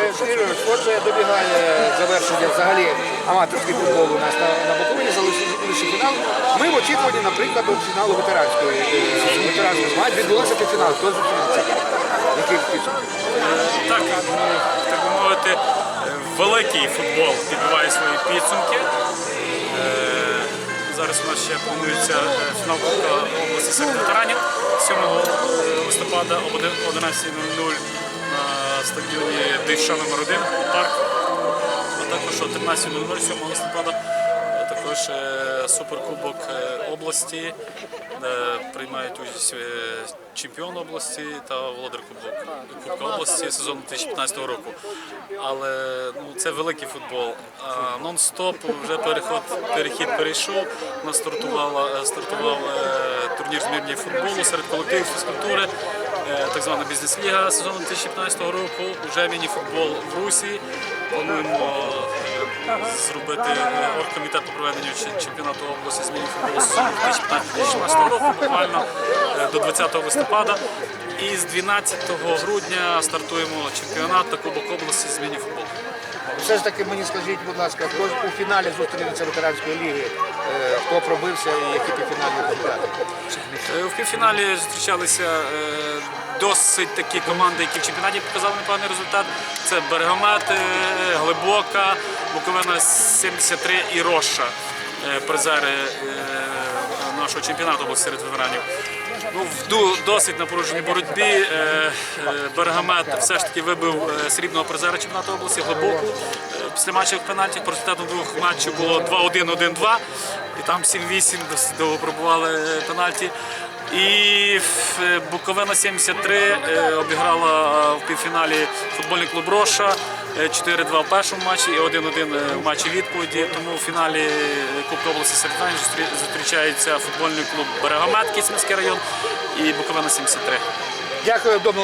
Е, Сергій Отже, добігає завершення взагалі аматорський футбол у нас на, на Буковині, залишився фінал. Ми в очікуванні, наприклад, до фіналу ветеранської е, ветеранської змагань. Відбулося півфінал. Хто зустрінеться? Який підсумки? Так, ну, так би мовити, е, великий футбол підбиває свої підсумки. Е, Зараз у нас ще планується е, фінал області серед ветеранів 7 листопада об 11.00 на стадіоні Дейша номер 1 парк. А також о 13.00 7 листопада е, також е, суперкубок е, області, де приймають участь чемпіон області та володар Кубка області сезону 2015 року. Але ну, це великий футбол. Нон-стоп вже переход, перехід перейшов. У нас стартував турнір змірні футболу серед колективів фізкультури, так звана бізнес-ліга сезону 2015 року. Вже міні-футбол в Русі. Плануємо е, зробити е, оргкомітет по проведенню чемпіонату області з міні-футболу сезону 2015-2016 року, буквально е, до 20 листопада. І з 12 грудня стартуємо чемпіонат та Кубок області з міні-футболу. Все ж таки мені скажіть, будь ласка, хто у фіналі зустрінеться ветеранської ліги, е, хто пробився і які півфінальні результати? Е, В півфіналі зустрічалися е, досить такі команди, які в чемпіонаті показали непоганий результат. Це Берегомет, е, Глибока, Буковина 73 і Роша. е, Призери е, нашого чемпіонату були серед ветеранів. Ну, в досить напруженій боротьбі е, е, Бергамет все ж таки вибив е, срібного призера чемпіонату області глибоку. Після матчів пенальті по результату двох матчів було 2-1, 1-2. І там 7-8 досить довго пробували пенальті. І Буковина 73 е, обіграла в півфіналі футбольний клуб Роша. Е, 4-2 в першому матчі і 1-1 в матчі відповіді. Тому в фіналі е, Кубка області серед зустрічається футбольний клуб Берегомет, міський район і Буковина 73. Дякую, Домов.